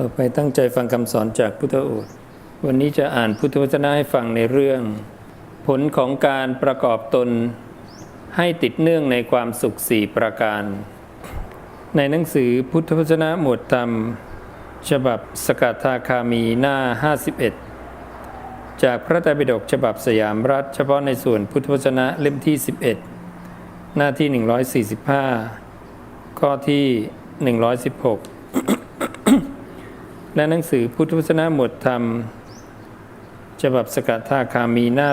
ต่อไปตั้งใจฟังคำสอนจากพุทธโอษฐ์วันนี้จะอ่านพุทธวจนะให้ฟังในเรื่อง ผลของการประกอบตนให้ติดเนื่องในความสุขสี่ประการ ในหนังสือพุทธวจนะหมวดธรรม ฉบับสกัดทาคามีหน้า 51 จากพระไตรปิฎกฉบับสยามรัฐ เฉพาะในส่วนพุทธวจนะเล่มที่ 11 หน้าที่ 145 ข้อที่ 116 และหนังสือพุทธวจนะหมวดธรรม ฉบับสกัดท่าคามีหน้า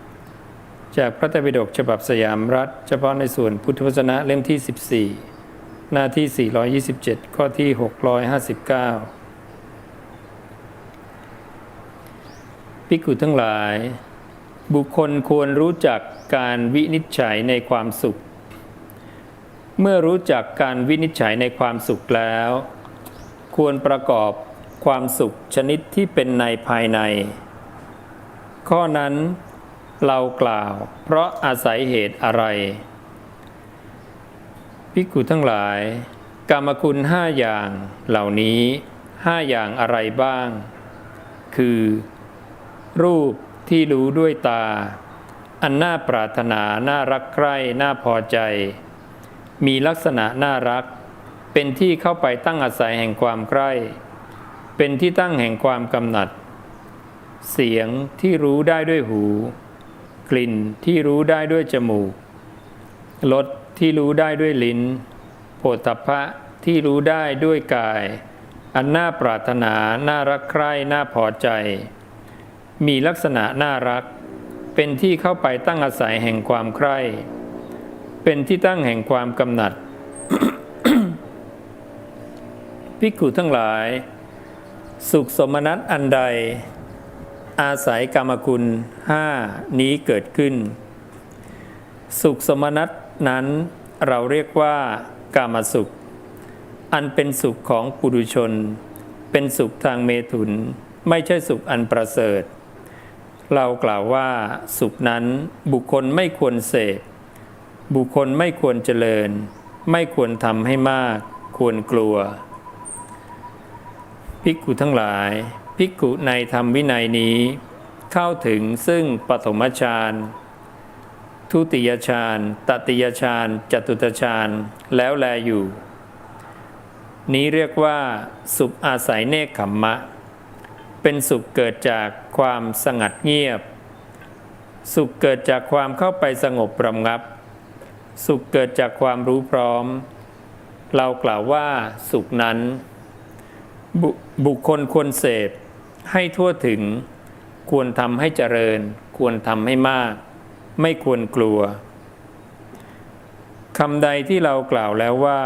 88 จากพระไตรปิฎกฉบับสยามรัฐ เฉพาะในส่วนพุทธวจนะเล่มที่ 14 หน้าที่ 427 ข้อที่ 659ภิกขุทั้งหลาย บุคคลควรรู้จักการวินิจฉัยในความสุข เมื่อรู้จักการวินิจฉัยในความสุขแล้ว ควรประกอบความสุขชนิดที่เป็นในภายใน ข้อนั้นเรากล่าว เพราะอาศัยเหตุอะไรภิกขุทั้งหลาย กรรมคุณห้าอย่างเหล่านี้ห้าอย่างอะไรบ้าง คือ รูปที่รู้ด้วยตา อันน่าปรารถนา น่ารักใคร่ น่าพอใจ มีลักษณะน่ารัก เป็นที่เข้าไปตั้งอาศัยแห่งความใคร่เป็นที่ตั้งแห่งความกำหนัด เสียงที่รู้ได้ด้วยหู กลิ่นที่รู้ได้ด้วยจมูกรสที่รู้ได้ด้วยลิ้นโผฏฐัพพะที่รู้ได้ด้วยกาย อันน่าปรารถนา น่ารักใคร่ น่าพอใจ มีลักษณะน่ารัก เป็นที่เข้าไปตั้งอาศัยแห่งความใคร่ เป็นที่ตั้งแห่งความกำหนัด ภิกขุทั้งหลาย สุขสมนัตอันใด อาศัยกรรมคุณห้านี้เกิดขึ้น สุขสมนัตนั้นเราเรียกว่ากามสุข อันเป็นสุขของปุถุชน เป็นสุขทางเมถุน ไม่ใช่สุขอันประเสริฐ เรากล่าวว่าสุขนั้นบุคคลไม่ควรเสพบุคคลไม่ควรเจริญ ไม่ควรทำให้มาก ควรกลัว ภิกขุทั้งหลาย ภิกขุในธรรมวินัยนี้ เข้าถึงซึ่งปฐมฌานทุติยฌานตติยฌานจตุตฌานแล้วแลอยู่ นี้เรียกว่า สุขอาศัยเนคขมมะ เป็นสุขเกิดจากความสงัดเงียบ สุขเกิดจากความเข้าไปสงบประงับ สุขเกิดจากความรู้พร้อม เรากล่าวว่าสุขนั้น บบุคคลควรเสพให้ทั่วถึง ควรทำให้เจริญ ควรทำให้มาก ไม่ควรกลัวคำใดที่เรากล่าวแล้วว่า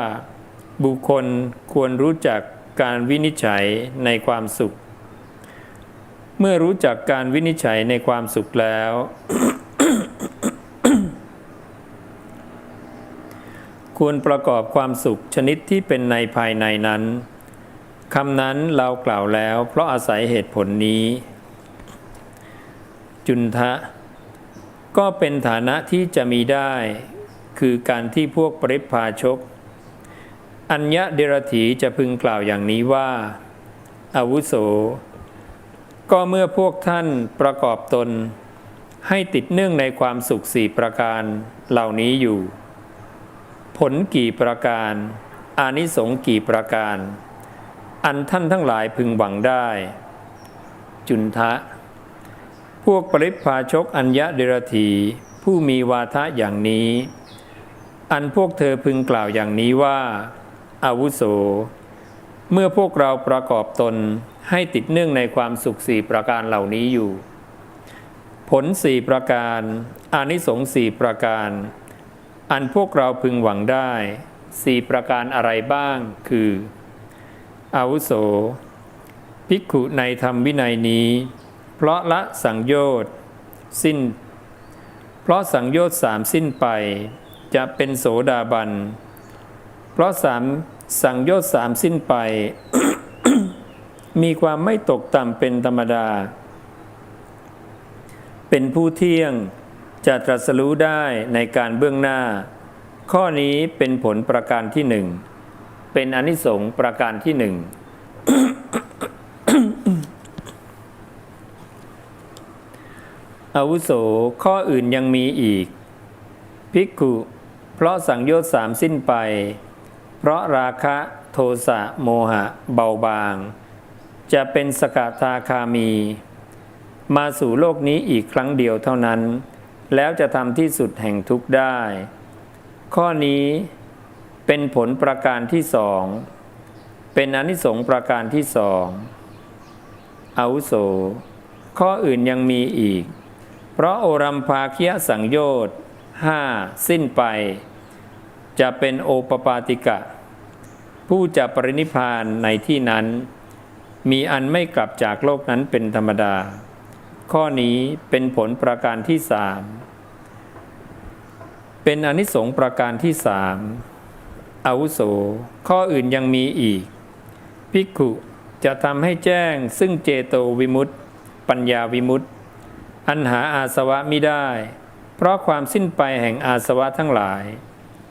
บุคคลควรรู้จักการวินิจฉัยในความสุข เมื่อรู้จักการวินิจฉัยในความสุขแล้ว ควรประกอบความสุขชนิดที่เป็นในภายในนั้น คำนั้นเรากล่าวแล้ว เพราะอาศัยเหตุผลนี้ จุนทะ ก็เป็นฐานะที่จะมีได้ คือการที่พวกปริพาชก อัญญะเดรถีจะพึงกล่าวอย่างนี้ว่า อาวุโส ก็เมื่อพวกท่านประกอบตน ให้ติดเนื่องในความสุขสี่ประการเหล่านี้อยู่ ผลกี่ประการ อานิสงกี่ประการ อันท่านทั้งหลายพึงหวังได้ จุนทะ พวกปริพาชกอัญญะเดรธีผู้มีวาทะอย่างนี้ อันพวกเธอพึงกล่าวอย่างนี้ว่า อาวุโส เมื่อพวกเราประกอบตนให้ติดเนื่องในความสุขสี่ประการเหล่านี้อยู่ ผลสี่ประการ อานิสงส์สี่ประการ อันพวกเราพึงหวังได้สี่ประการอะไรบ้างคือ อาวุโส ภิกขุในธรรมวินัยนี้ เพราะละสังโยชน์สิ้น เพราะสังโยชน์สามสิ้นไป จะเป็นโสดาบัน เพราะสามสังโยชน์สามสิ้นไป มีความไม่ตกต่ำเป็นธรรมดา เป็นผู้เที่ยงจะตรัสรู้ได้ในการเบื้องหน้า ข้อนี้เป็นผลประการที่หนึ่ง เป็นอนิสงส์ประการที่หนึ่งอาวุโสข้ออื่นยังมีอีก ภิกขุเพราะสังโยชน์สามสิ้นไป เพราะราคะโทสะโมหะเบาบาง จะเป็นสกทาคามี มาสู่โลกนี้อีกครั้งเดียวเท่านั้น แล้วจะทำที่สุดแห่งทุกข์ได้ ข้อนี้ เป็นผลประการที่สอง เป็นอนิสงส์ประการที่สองอาวุโส ข้ออื่นยังมีอีก เพราะโอรัมภาคียสังโยชน์ห้าสิ้นไป จะเป็นโอปปาติกะ ผู้จะปรินิพพานในที่นั้น มีอันไม่กลับจากโลกนั้นเป็นธรรมดา ข้อนี้เป็นผลประการที่สามเป็นอนิสงส์ประการที่สาม อาวุโส ข้ออื่นยังมีอีก ภิกขุจะทำให้แจ้งซึ่งเจโตวิมุตติปัญญาวิมุตติอันหาอาสวะมิได้ เพราะความสิ้นไปแห่งอาสวะทั้งหลาย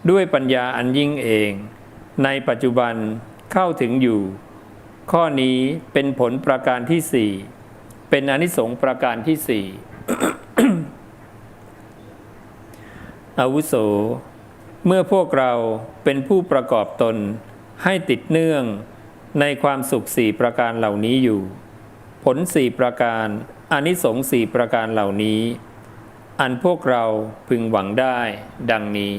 ด้วยปัญญาอันยิ่งเอง ในปัจจุบันเข้าถึงอยู่ ข้อนี้เป็นผลประการที่สี่เป็นอนิสงส์ประการที่สี่อาวุโส เมื่อพวกเราเป็นผู้ประกอบตนให้ติดเนื่องในความสุขสี่ประการเหล่านี้อยู่ ผลสี่ประการอานิสงส์สี่ประการเหล่านี้ อันพวกเราพึงหวังได้ดังนี้